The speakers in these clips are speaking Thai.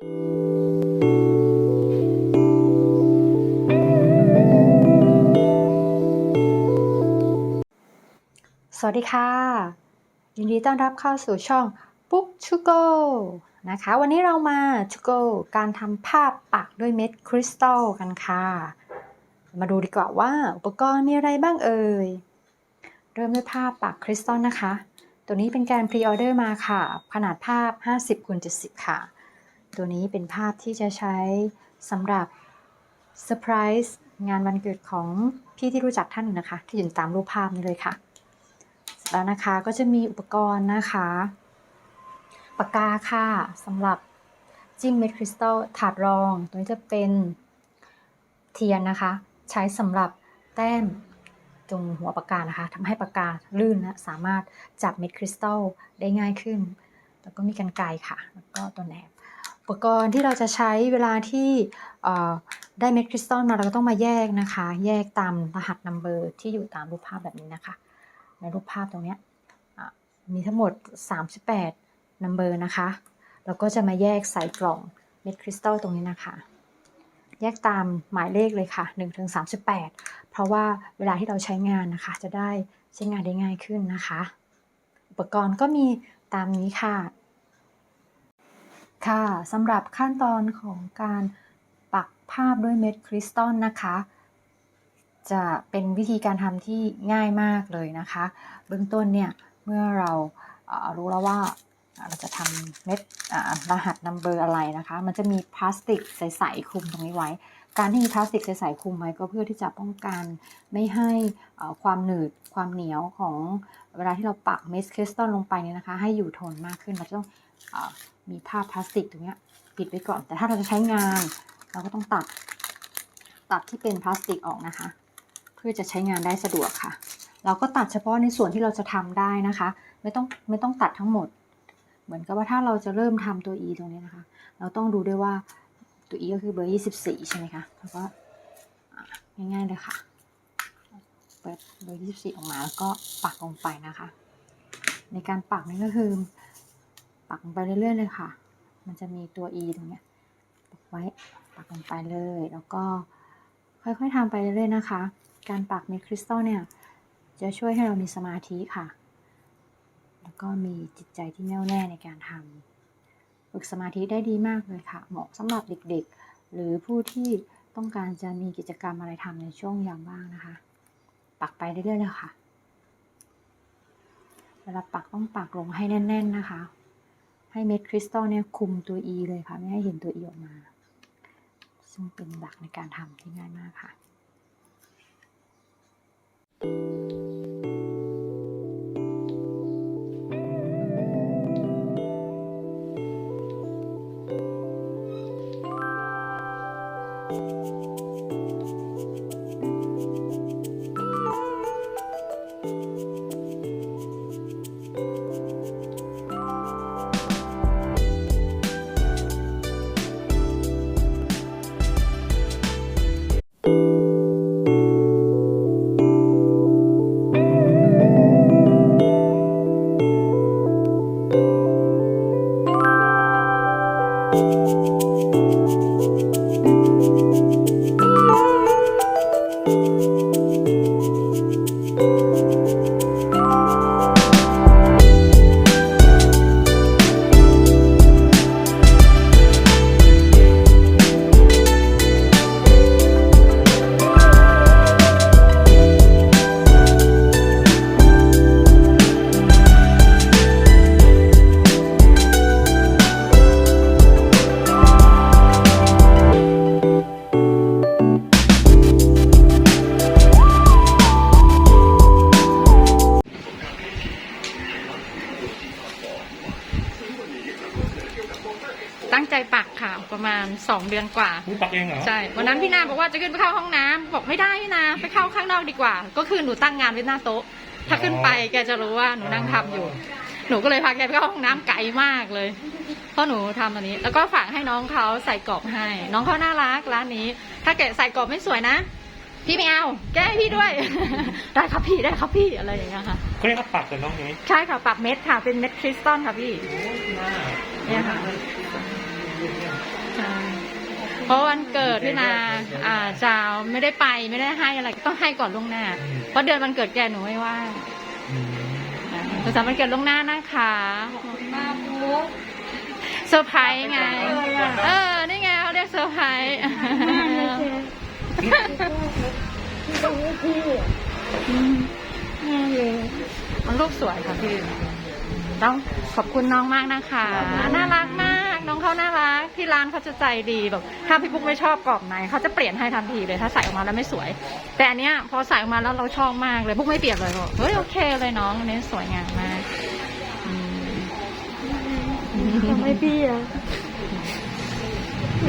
สวัสดีค่ะ ยินดีต้อนรับเข้าสู่ช่องปุ๊กชูโกนะคะ วันนี้เรามาชูโกการทำภาพปักด้วยเม็ดคริสตัลกันค่ะ มาดูดีกว่าว่าอุปกรณ์มีอะไรบ้างเอ่ย เริ่มด้วยภาพปักคริสตัลนะคะ ตัวนี้เป็นการพรีออเดอร์มาค่ะ ขนาดภาพ 50คูณ70 ค่ะ ตัวนี้เป็นภาพที่จะใช้สำหรับเซอร์ไพรส์งานวันเกิดของพี่ที่รู้จักท่านหนึ่งนะคะ ที่อยู่ตามรูปภาพนี้เลยค่ะ แล้วนะคะก็จะมีอุปกรณ์นะคะ ปากกาค่ะสำหรับจิ้มเม็ดคริสตัลถาดรอง ตัวนี้จะเป็นเทียนนะคะ ใช้สำหรับแต้มตรงหัวปากกานะคะทำให้ปากกาลื่นนะสามารถจับเม็ดคริสตัลได้ง่ายขึ้น แล้วก็มีกันไกค่ะ แล้วก็ตัวแหนบ ปกรณ์ที่เราจะใช้เวลาที่ได้เม็ดคริสตัลมาเราก็ต้องมาแยกนะคะ แยกตามรหัสนัมเบอร์ที่อยู่ตามรูปภาพแบบนี้นะคะ ในรูปภาพตรงนี้มีทั้งหมด 38นัมเบอร์นะคะแล้วก็จะมาแยกใส่กล่องเม็ดคริสตัลตรงนี้นะคะ แยกตามหมายเลขเลยค่ะ1ถึง38 เพราะว่าเวลาที่เราใช้งานนะคะ จะได้ใช้งานได้ง่ายขึ้นนะคะ อุปกรณ์ก็มีตามนี้ค่ะ ค่ะสำหรับขั้นตอนของการปักภาพด้วยเม็ดคริสตัลนะคะ จะเป็นวิธีการทำที่ง่ายมากเลยนะคะ เบื้องต้นเนี่ย เมื่อเราเอ่อรู้แล้วว่าเราจะทำเม็ดรหัสนัมเบอร์อะไรนะคะ มันจะมีพลาสติกใสๆคลุมตรงนี้ไว้ การที่มีพลาสติกใสๆคลุมไว้ก็เพื่อที่จะป้องกันไม่ให้ความหนืดความเหนียวของเวลาที่เราปักเม็ดคริสตัลลงไปเนี่ยนะคะ ให้อยู่ทนมากขึ้นเราจะต้องอ มีผ้าพลาสติกตรงเนี้ยปิดไว้ก่อน แต่ถ้าเราจะใช้งาน เราก็ต้องตัด ตัดที่เป็นพลาสติกออกนะคะ เพื่อจะใช้งานได้สะดวกค่ะ เราก็ตัดเฉพาะในส่วนที่เราจะทำได้นะคะ ไม่ต้องไม่ต้องตัดทั้งหมด เหมือนกับว่าถ้าเราจะเริ่มทำตัว e ตรงนี้นะคะ เราต้องดูด้วยว่าตัว e ก็คือเบอร์ 24 ใช่ไหมคะแล้วก็ง่ายๆเลยค่ะเปิดเบอร์ 24 ออกมาแล้วก็ปักลงไปนะคะ ในการปักนี่ก็คือ ปักลงไปเรื่อยๆเลยค่ะ มันจะมีตัว e ตรงเนี้ยปักไว้ปักลงไปเลย แล้วก็ค่อยๆทำไปเรื่อยๆนะคะ การปักเม็ดคริสตัลเนี่ยจะช่วยให้เรามีสมาธิค่ะ แล้วก็มีจิตใจที่แน่วแน่ในการทำฝึกสมาธิได้ดีมากเลยค่ะ เหมาะสำหรับเด็กๆ หรือผู้ที่ต้องการจะมีกิจกรรมอะไรทำในช่วงยามว่างนะคะ ปักไปเรื่อยๆเลยค่ะเวลาปักต้องปักลงให้แน่น ๆ นะคะ ให้เม็ดคริสตัลเนี่ยคุมตัว E เลยค่ะ ไม่ให้เห็นตัว E ออกมา ซึ่งเป็นหลักในการทำที่ง่ายมากค่ะ ตั้งใจปักค่ะประมาณสองเดือนกว่า คุณปักเองเหรอ ใช่ วันนั้นพี่นาบอกว่าจะขึ้นไปเข้าห้องน้ำบอกไม่ได้พี่นาไปเข้าข้างนอกดีกว่า ก็คือหนูตั้งงานไว้หน้าโต๊ะ ถ้าขึ้นไปแกจะรู้ว่าหนูนั่งทำอยู่ หนูก็เลยพาแกไปเข้าห้องน้ำไกลมากเลย เพราะหนูทำอันนี้ แล้วก็ฝากให้น้องเขาใส่กรอบให้ น้องเขาน่ารักร้านนี้ ถ้าแกะใส่กรอบไม่สวยนะ พี่ไม่เอาแก้ให้พี่ด้วย ได้ครับพี่ได้ครับพี่อะไรอย่างเงี้ยค่ะ เขาเรียกว่าปักกับน้องนี้ใช่ค่ะปักเม็ดค่ะเป็นเม็ดคริสตัลค่ะพี่เนี่ยค่ะใช่ เพราะวันเกิดพี่นาอ่าจาวไม่ได้ไปไม่ได้ให้อะไรก็ต้องให้ก่อนล่วงหน้า เพราะเดือนวันเกิดแกหนูไม่ว่างอืมประจำวันเกิดล่วงหน้านะคะเซอร์ไพรส์ไง เออ นี่ไงเขาเรียกเซอร์ไพรส์มันรูปสวยค่ะพี่ ต้องขอบคุณน้องมากนะคะ น่ารักมากน้อง เขาน่ารักที่ร้านเขาจะใจดีแบบ ถ้าพี่ปุ๊กไม่ชอบกรอบไหนเขาจะเปลี่ยนให้ทันทีเลยถ้าใส่ออกมาแล้วไม่สวย แต่อันเนี้ยพอใส่ออกมาแล้วเราชอบมากเลยปุ๊กไม่เปลี่ยนเลยบอกเฮ้ยโอเคเลยน้องอันนี้สวยงามมากอืมทำไมพี่อะ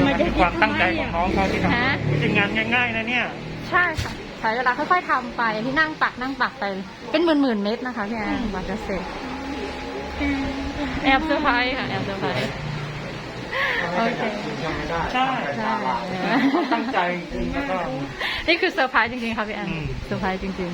มันเป็นความตั้งใจของน้องเขาที่ทำไม่ใช่งานง่ายๆนะเนี่ย ใช่ค่ะใช้เวลาค่อยๆทำไปที่นั่งปักนั่งปักไป เป็นหมื่นๆเม็ดนะคะพี่แอนกว่าจะเสร็จแอบเซอร์ไพรส์ค่ะแอบเซอร์ไพรส์ โอเคใช่ใช่ตั้งใจจริงแล้วก็นี่คือเซอร์ไพรส์จริงๆค่ะพี่แอนอืมเซอร์ไพรส์จริง